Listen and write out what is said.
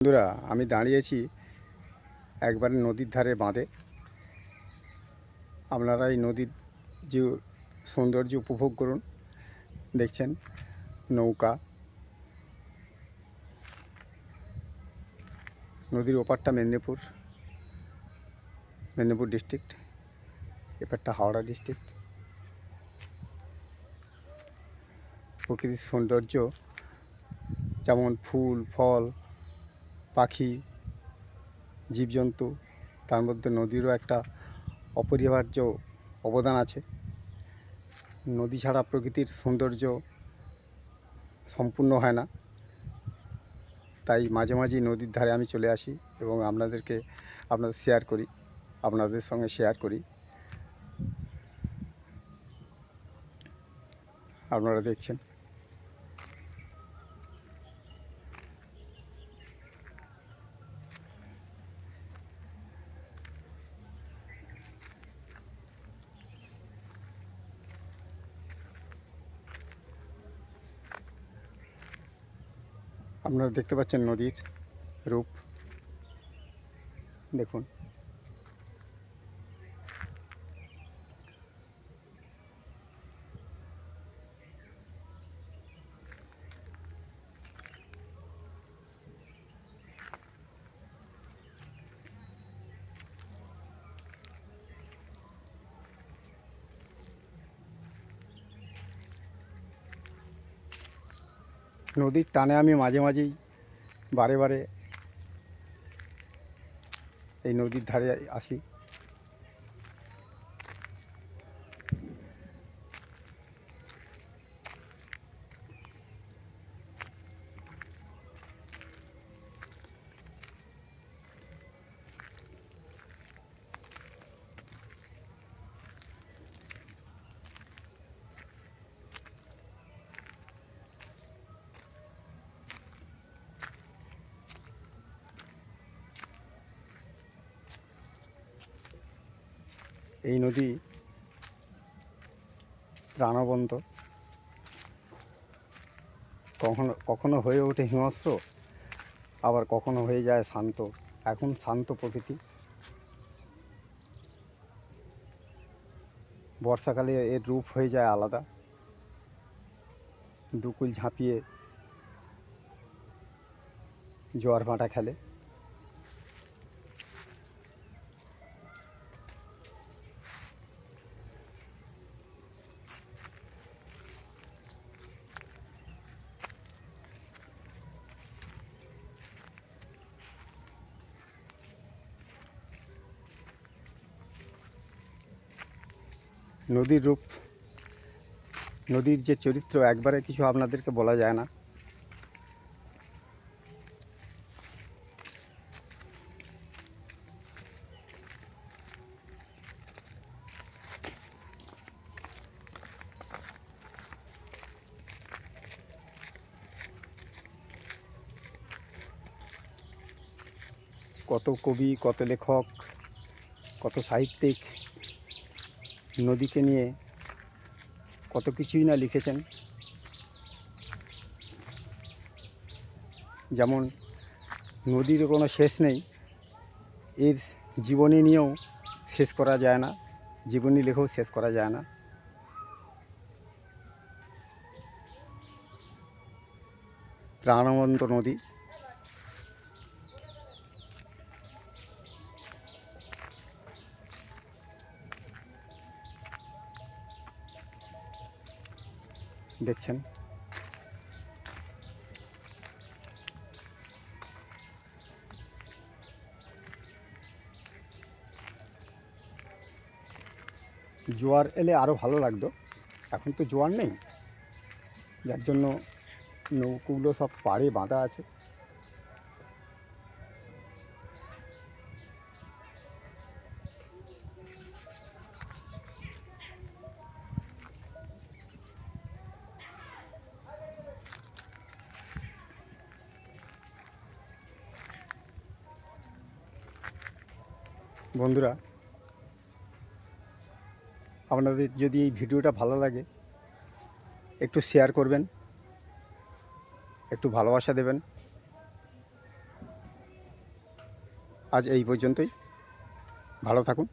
বন্ধুরা, আমি দাঁড়িয়েছি একবার নদীর ধারে বাঁধে। আপনারা এই নদীর যে সৌন্দর্য উপভোগ করুন, দেখছেন নৌকা। নদীর ওপারটা মেদিনীপুর মেদিনীপুর ডিস্ট্রিক্ট এপারটা হাওড়া ডিস্ট্রিক্ট প্রকৃতির সৌন্দর্য, যেমন ফুল, ফল পাখি, জীবজন্তু, তার মধ্যে নদীরও একটা অপরিহার্য অবদান আছে। নদী ছাড়া প্রকৃতির সৌন্দর্য সম্পূর্ণ হয় না। তাই মাঝে মাঝেই নদীর ধারে আমি চলে আসি এবং আপনাদেরকে আপনাদের শেয়ার করি, আপনাদের সঙ্গে শেয়ার করি। আপনারা দেখছেন। আপনারা দেখতে পাচ্ছেন নদীর রূপ। দেখুন। নদীর টানে আমি মাঝে মাঝেই বারে বারে এই নদীর ধারে আসি। এই নদী প্রাণবন্ত। কখনো কখনো হয়ে ওঠে হিংস্র, আবার কখনো হয়ে যায় শান্ত। এখন শান্ত প্রকৃতি। বর্ষাকালে এর রূপ হয়ে যায় আলাদা। দুকুল ঝাঁপিয়ে জোয়ার ভাঁটা খেলে। নদীর রূপ, নদীর যে চরিত্র, একবারে কিছু আপনাদেরকে বলা যায় না। কত কবি, কত লেখক, কত সাহিত্যিক নদীকে নিয়ে কত কিছুই না লিখেছেন। যেমন নদীর কোনো শেষ নেই, এর জীবনী নিয়েও শেষ করা যায় না, জীবনী লেখেও শেষ করা যায় না। প্রাণবন্ত নদী। দেখছেন। জোয়ার এলে আরও ভালো লাগতো। এখন তো জোয়ার নেই। যার জন্য নৌকোগুলো সব পাড়ে বাঁধা আছে। বন্ধুরা, আপনাদের যদি এই ভিডিওটা ভালো লাগে, একটু শেয়ার করবেন, একটু ভালোবাসা দেবেন। আজ এই পর্যন্তই। ভালো থাকুন।